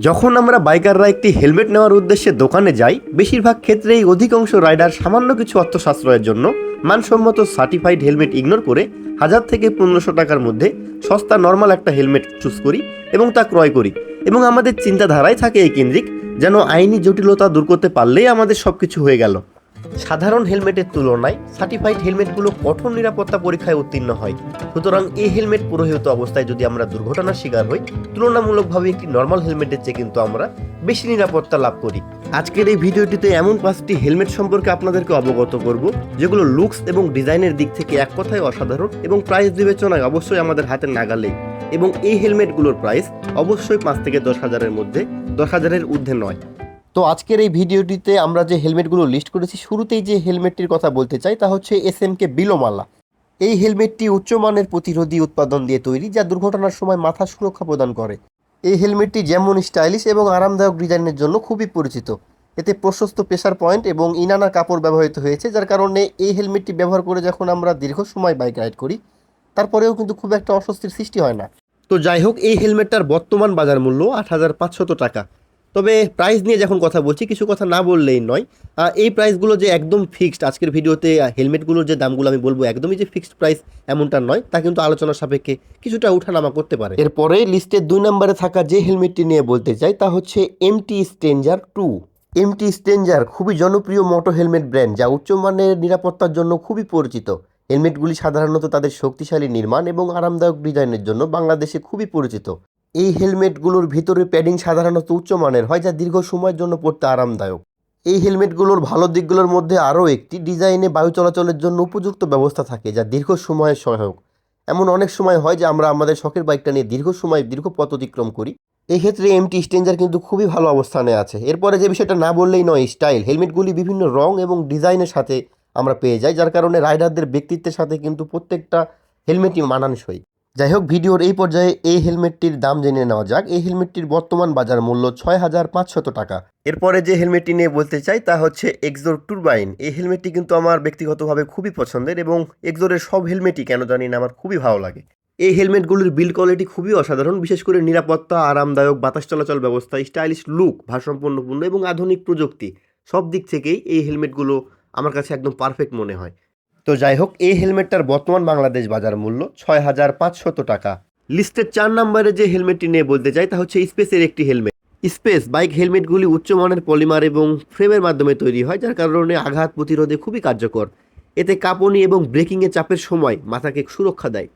যখন আমরা বাইকাররা একটি হেলমেট নেওয়ার উদ্দেশ্যে দোকানে যাই, বেশিরভাগ ক্ষেত্রেই অধিকাংশ রাইডার সামান্য কিছু অর্থ সাশ্রয়ের জন্য মানসম্মত সার্টিফাইড হেলমেট ইগনোর করে হাজার থেকে পনেরোশো টাকার মধ্যে সস্তা, নর্মাল একটা হেলমেট চুজ করি এবং তা ক্রয় করি। এবং আমাদের চিন্তাধারায় থাকে এই কেন্দ্রিক, যেন আইনি জটিলতা দূর করতে পারলেই আমাদের সব কিছু হয়ে গেল। সাধারণ হেলমেটের তুলনায় সার্টিফাইড হেলমেটগুলো কঠোর নিরাপত্তা পরীক্ষায় উত্তীর্ণ হয়। সুতরাং এই হেলমেট পুরোহিত অবস্থায় যদি আমরা দুর্ঘটনার শিকার হই, তুলনামূলকভাবে একটি নর্মাল হেলমেটের চেয়ে কিন্তু আমরা বেশি নিরাপত্তা লাভ করি। আজকের এই ভিডিওটিতে এমন পাঁচটি হেলমেট সম্পর্কে আপনাদেরকে অবগত করব, যেগুলো লুকস এবং ডিজাইনের দিক থেকে এক কথায় অসাধারণ এবং প্রাইস বিবেচনায় অবশ্যই আমাদের হাতের নাগালেই। এবং এই হেলমেটগুলোর প্রাইস অবশ্যই পাঁচ থেকে দশ হাজারের মধ্যে, দশ হাজারের ঊর্ধ্বে নয়। তো আজকের এই ভিডিওটিতে আমরা যে হেলমেটগুলো লিস্ট করেছি, শুরুতেই যে হেলমেটটির কথা বলতে চাই তা হচ্ছে এস এম কে বিলোমালা। এই হেলমেটটি উচ্চমানের প্রতিরোধী উৎপাদন দিয়ে তৈরি, যা দুর্ঘটনার সময় মাথা সুরক্ষা প্রদান করে। এই হেলমেটটি যেমন স্টাইলিশ এবং আরামদায়ক ডিজাইনের জন্য খুবই পরিচিত। এতে প্রশস্ত প্রেসার পয়েন্ট এবং ইনানা কাপড় ব্যবহৃত হয়েছে, যার কারণে এই হেলমেটটি ব্যবহার করে যখন আমরা দীর্ঘ সময় বাইক রাইড করি, তারপরেও কিন্তু খুব একটা অস্বস্তির সৃষ্টি হয় না। তো যাই হোক, এই হেলমেটটার বর্তমান বাজার মূল্য আট হাজার পাঁচশত টাকা। তবে প্রাইস নিয়ে যখন কথা বলছি, কিছু কথা না বললেই নয়। এই প্রাইসগুলো যে একদম ফিক্সড আজকের ভিডিওতে হেলমেটগুলোর যে দামগুলো আমি বলব, একদমই যে ফিক্সড প্রাইস এমনটা নয়, তা কিন্তু আলোচনার সাপেক্ষে কিছুটা উঠানামা করতে পারে। এরপরে লিস্টের দুই নম্বরে থাকা যে হেলমেটটি নিয়ে বলতে চাই, তা হচ্ছে empty stranger to empty stranger খুবই জনপ্রিয় মোটো হেলমেট ব্র্যান্ড যা উচ্চমানের নিরাপত্তার জন্য খুবই পরিচিত। হেলমেটগুলি সাধারণত তাদের শক্তিশালী নির্মাণ এবং আরামদায়ক ডিজাইনের জন্য বাংলাদেশে খুবই পরিচিত। এই হেলমেটগুলোর ভিতরে প্যাডিং সাধারণত উচ্চমানের হয়, যা দীর্ঘ সময়ের জন্য পড়তে আরামদায়ক। এই হেলমেটগুলোর ভালো দিকগুলোর মধ্যে আরও একটি ডিজাইনে বায়ু চলাচলের জন্য উপযুক্ত ব্যবস্থা থাকে, যা দীর্ঘ সময়ের সহায়ক। এমন অনেক সময় হয় যে আমরা আমাদের শখের বাইকটা নিয়ে দীর্ঘ সময়, দীর্ঘ পথ অতিক্রম করি। এই ক্ষেত্রে এমটি স্টেঞ্জার কিন্তু খুবই ভালো অবস্থানে আছে। এরপরে যে বিষয়টা না বললেই নয়, স্টাইল। হেলমেটগুলি বিভিন্ন রং এবং ডিজাইনের সাথে আমরা পেয়ে যাই, যার কারণে রাইডারদের ব্যক্তিত্বের সাথে কিন্তু প্রত্যেকটা হেলমেটই মানানসই। যাই হোক ভিডিওর এই পর্যায়ে এই হেলমেটটির দাম জেনে নেওয়া যাক। এই হেলমেটটির বর্তমান বাজার মূল্য ছয় হাজার পাঁচশত টাকা। এরপরে যে হেলমেটটি নিয়ে বলতে চাই, তা হচ্ছে এক্সোর টুরবাইন এই হেলমেটটি কিন্তু আমার ব্যক্তিগতভাবে খুবই পছন্দের এবং এক্সোরের সব হেলমেটই কেন জানি না আমার খুবই ভালো লাগে। এই হেলমেটগুলির বিল্ড কোয়ালিটি খুবই অসাধারণ, বিশেষ করে নিরাপত্তা, আরামদায়ক, বাতাস চলাচল ব্যবস্থা স্টাইলিশ লুক ভারসাম্পন্নপূর্ণ এবং আধুনিক প্রযুক্তি। সব দিক থেকেই এই হেলমেটগুলো আমার কাছে একদম পারফেক্ট মনে হয়। তো যাই হোক, এই হেলমেটটার বর্তমান বাংলাদেশ বাজার মূল্য ছয় হাজার পাঁচশত টাকা। লিস্টের চার নম্বরে যে হেলমেটটি নিয়ে বলতে চাই, তা হচ্ছে স্পেসের একটি হেলমেট। স্পেস, বাইক হেলমেটগুলি উচ্চমানের পলিমার এবং ফ্রেমের মাধ্যমে তৈরি হয়, যার কারণে আঘাত প্রতিরোধে খুবই কার্যকর। এতে কাঁপুনি এবং ব্রেকিংয়ে চাপের সময় মাথাকে সুরক্ষা দেয়।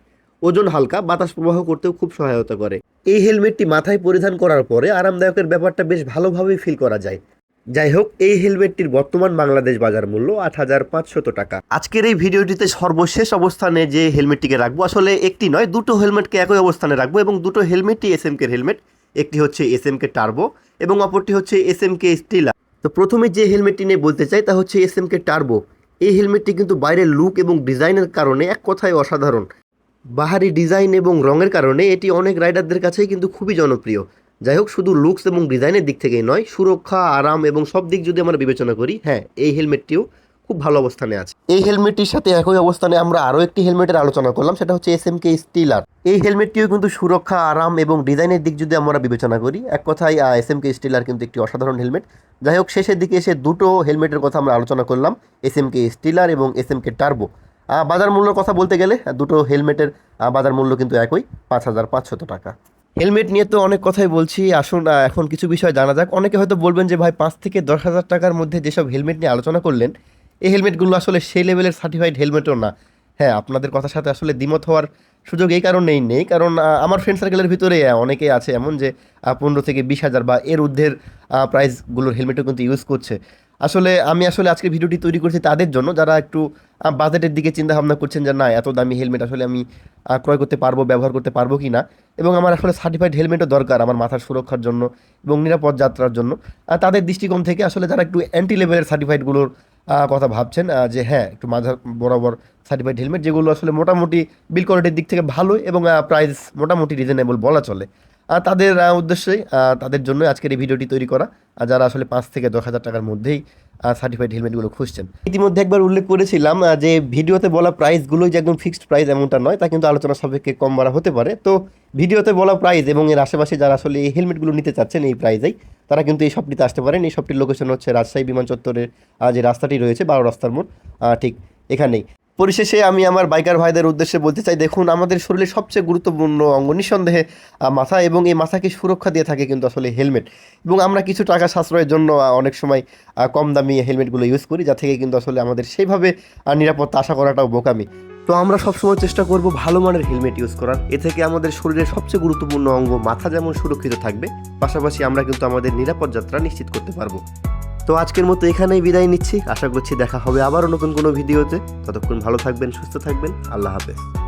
ওজন হালকা, বাতাস প্রবাহ করতেও খুব সহায়তা করে। এই হেলমেটটি মাথায় পরিধান করার পরে আরামদায়কের ব্যাপারটা বেশ ভালোভাবেই ফিল করা যায়। যাই হোক এই হেলমেটটির বর্তমান বাংলাদেশ বাজার মূল্য আট হাজার পাঁচশত টাকা। আজকের এই ভিডিওটিতে সর্বশেষ অবস্থানে যে হেলমেটটিকে রাখব, আসলে একটি নয়, দুটো হেলমেটকে একই অবস্থানে রাখব এবং দুটো হেলমেটই এস এম হেলমেট। একটি হচ্ছে এস এম কে টার্বো এবং অপরটি হচ্ছে এস এম কে স্টিলা তো প্রথমে যে হেলমেটটি নিয়ে বলতে চাই, তা হচ্ছে এস এম কে টার্বো। এই হেলমেটটি কিন্তু বাইরের লুক এবং ডিজাইনের কারণে এক কথায় অসাধারণ। বাহারি ডিজাইন এবং রঙের কারণে এটি অনেক রাইডারদের কাছেই কিন্তু খুবই জনপ্রিয়। যাই হোক, শুধু লুকস এবং ডিজাইনের দিক থেকেই নয়, সুরক্ষা, আরাম এবং সব দিক যদি আমরা বিবেচনা করি হ্যাঁ এই হেলমেটটিও খুব ভালো অবস্থানে আছে। এই হেলমেটটির সাথে একই অবস্থানে আমরা আরও একটি হেলমেটের আলোচনা করলাম, সেটা হচ্ছে এস এম কে স্টিলার এই হেলমেটটিও কিন্তু সুরক্ষা, আরাম এবং ডিজাইনের দিক যদি আমরা বিবেচনা করি, এক কথায় এস এম কে স্টিলার কিন্তু একটি অসাধারণ হেলমেট যাই হোক, শেষের দিকে এসে দুটো হেলমেটের কথা আমরা আলোচনা করলাম এস এম কে স্টিলার এবং এস এম কে টার্বো বাজার মূল্যের কথা বলতে গেলে, দুটো হেলমেটের বাজার মূল্য কিন্তু একই, পাঁচ হাজার পাঁচশত টাকা। হেলমেট নিয়ে তো অনেক কথাই বলছি। আসুন এখন কিছু বিষয় জানা যাক। অনেকে হয়তো বলবেন যে, ভাই, পাঁচ থেকে দশ হাজার টাকার মধ্যে যেসব হেলমেট নিয়ে আলোচনা করলেন, এই হেলমেটগুলো আসলে সেই লেভেলের সার্টিফাইড হেলমেটও না। হ্যাঁ আপনাদের কথার সাথে আসলে দ্বিমত হওয়ার সুযোগ এই কারণেই নেই। কারণ আমার ফ্রেন্ড সার্কেলের ভিতরে অনেকেই আছে এমন যে পনেরো থেকে বিশ হাজার বা এর ঊর্ধ্বের প্রাইসগুলোর হেলমেটও কিন্তু ইউজ করছে। আসলে আমি আসলে আজকে ভিডিওটি তৈরি করছি তাদের জন্য, যারা একটু বাজেটের দিকে চিন্তা ভাবনা করছেন যে না, এত দামি হেলমেট আসলে আমি ক্রয় করতে পারব, ব্যবহার করতে পারব কি না এবং আমার আসলে সার্টিফাইড হেলমেটও দরকার আমার মাথার সুরক্ষার জন্য এবং নিরাপদ যাত্রার জন্য। তাদের দৃষ্টিকোণ থেকে আসলে যারা একটু অ্যান্টি লেভেলের সার্টিফাইডগুলোর কথা ভাবছেন যে হ্যাঁ একটু মাঝার বরাবর সার্টিফাইড হেলমেট যেগুলো আসলে মোটামুটি বিল কোয়ালিটির দিক থেকে ভালো এবং প্রাইস মোটামুটি রিজনেবল বলা চলে। তাদের উদ্দেশ্যেই তাদের জন্য আজকের এই ভিডিওটি তৈরি করা। যারা আসলে পাঁচ থেকে দশ হাজার টাকার মধ্যেই সার্টিফাইড হেলমেটগুলো খুঁজছেন। ইতিমধ্যে একবার উল্লেখ করেছিলাম যে ভিডিওতে বলা প্রাইসগুলোই যে একদম ফিক্সড প্রাইস এমনটা নয়, তা কিন্তু আলোচনা সাপেক্ষে কম বাড়া হতে পারে। তো ভিডিওতে বলা প্রাইস এবং এর আশেপাশে যারা আসলে এই হেলমেটগুলো নিতে চাচ্ছেন এই প্রাইসেই তারা কিন্তু এই শপটিতে আসতে পারেন। এই শপটির লোকেশন হচ্ছে রাজশাহী বিমান চত্বরের যে রাস্তাটি রয়েছে, বারো রাস্তার মোড় ঠিক এখানেই। পরিশেষে আমি আমার বাইকার ভাইদের উদ্দেশ্যে বলতে চাই, দেখুন, আমাদের শরীরের সবচেয়ে গুরুত্বপূর্ণ অঙ্গ নিঃসন্দেহে মাথা এবং এই মাথাকে সুরক্ষা দিয়ে থাকে কিন্তু আসলে হেলমেট এবং আমরা কিছু টাকা সাশ্রয়ের জন্য অনেক সময় কম দামি হেলমেটগুলো ইউজ করি, যা থেকে কিন্তু আসলে আমাদের সেইভাবে নিরাপত্তা আশা করাটাও বোকামি। তো আমরা সবসময় চেষ্টা করব ভালো মানের হেলমেট ইউজ করার। এ থেকে আমাদের শরীরের সবচেয়ে গুরুত্বপূর্ণ অঙ্গ মাথা যেমন সুরক্ষিত থাকবে, পাশাপাশি আমরা কিন্তু আমাদের নিরাপদ যাত্রা নিশ্চিত করতে পারব। তো আজকের মতো এখানেই বিদায় নিচ্ছি। আশা করছি দেখা হবে আবারও নতুন কোনো ভিডিওতে। ততক্ষণ ভালো থাকবেন, সুস্থ থাকবেন। আল্লাহ হাফেজ।